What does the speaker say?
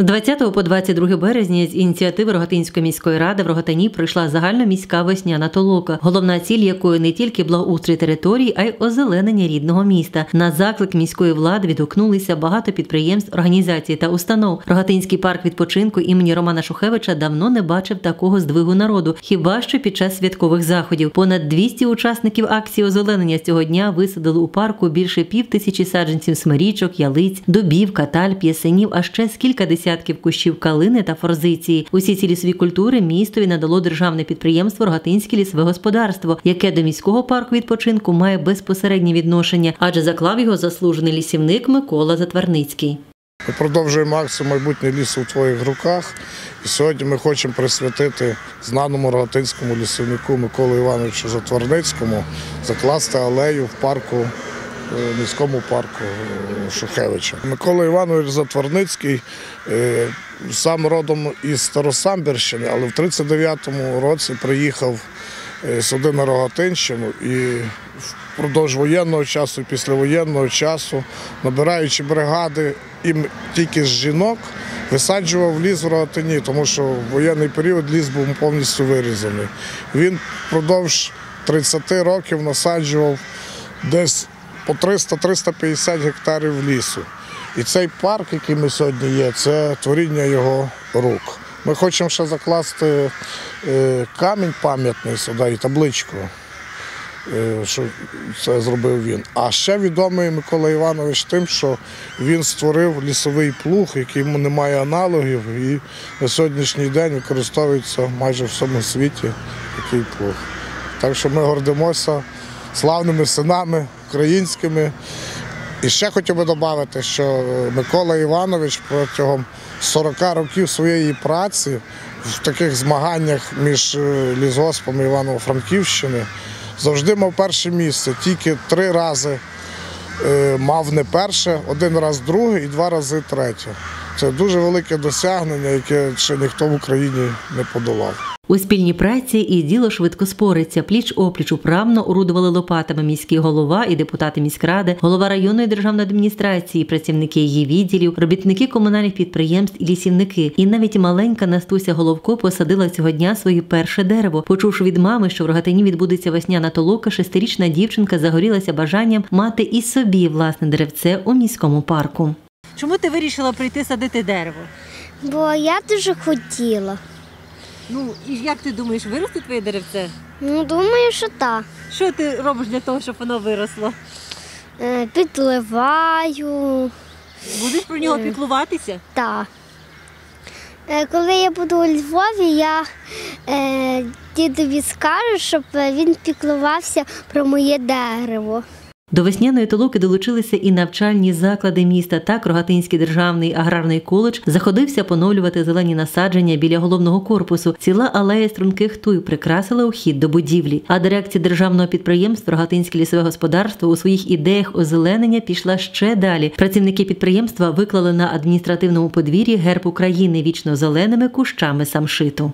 З 20 по 22 березня з ініціативи Рогатинської міської ради в Рогатині пройшла загальноміська весняна толока, головна ціль якої не тільки благоустрій територій, а й озеленення рідного міста. На заклик міської влади відгукнулися багато підприємств, організацій та установ. Рогатинський парк відпочинку імені Романа Шухевича давно не бачив такого здвигу народу, хіба що під час святкових заходів. Понад 200 учасників акції озеленення цього дня висадили у парку більше пів тисячі саджанців смирічок, ялиць, дубів, каталь, п'ясенів, а ще з кілька десятків кущів калини та форзиції. Усі ці лісові культури містові надало державне підприємство Рогатинське лісове господарство, яке до міського парку відпочинку має безпосереднє відношення, адже заклав його заслужений лісівник Микола Затварницький. Ми продовжуємо акцію Майбутнє лісу у твоїх руках. І сьогодні ми хочемо присвятити знаному рогатинському лісівнику Миколу Івановичу Затворницькому закласти алею в парку, міському парку е, Шухевича. Микола Іванович Затворницький е, сам родом із Старосамбірщини, але в 39-му році приїхав е, сюди на Рогатинщину і впродовж воєнного часу післявоєнного часу, набираючи бригади і тільки з жінок, висаджував ліс в Рогатині, тому що в воєнний період ліс був повністю вирізаний. Він впродовж 30 років насаджував десь по 300-350 гектарів лісу. І цей парк, який ми сьогодні є, це творіння його рук. Ми хочемо ще закласти е, камінь пам'ятний сюди і табличку, е, що це зробив він. А ще відомий Микола Іванович тим, що він створив лісовий плуг, який йому немає аналогів, і на сьогоднішній день використовується майже в всьому світі такий плуг. Так що ми гордимося славними синами українськими. І ще хотів би додати, що Микола Іванович протягом 40 років своєї праці в таких змаганнях між е, лісгоспами Івано-Франківщини завжди мав перше місце. Тільки три рази е, мав не перше, один раз друге і два рази третє. Це дуже велике досягнення, яке ще ніхто в Україні не подолав. У спільній праці і діло швидко спориться. Пліч опліч управно орудували лопатами міський голова і депутати міськради, голова районної державної адміністрації, працівники її відділів, робітники комунальних підприємств і лісівники. І навіть маленька Настуся Головко посадила цього дня своє перше дерево. Почувши від мами, що в Рогатині відбудеться весняна толока, шестирічна дівчинка загорілася бажанням мати і собі власне деревце у міському парку. Чому ти вирішила прийти садити дерево? Бо я дуже хотіла. Ну і як ти думаєш, виросте твоє деревце? Ну, думаю, що так. Що ти робиш для того, щоб воно виросло? Е, Підливаю. Будеш про нього піклуватися? Так. Е, Коли я буду у Львові, я е, дідові скажу, щоб він піклувався про моє дерево. До весняної толоки долучилися і навчальні заклади міста. Так Рогатинський державний аграрний коледж заходився поновлювати зелені насадження біля головного корпусу. Ціла алея струнких туй прикрасила ухід до будівлі. А дирекція державного підприємства Рогатинське лісове господарство у своїх ідеях озеленення пішла ще далі. Працівники підприємства виклали на адміністративному подвір'ї герб України вічно зеленими кущами самшиту.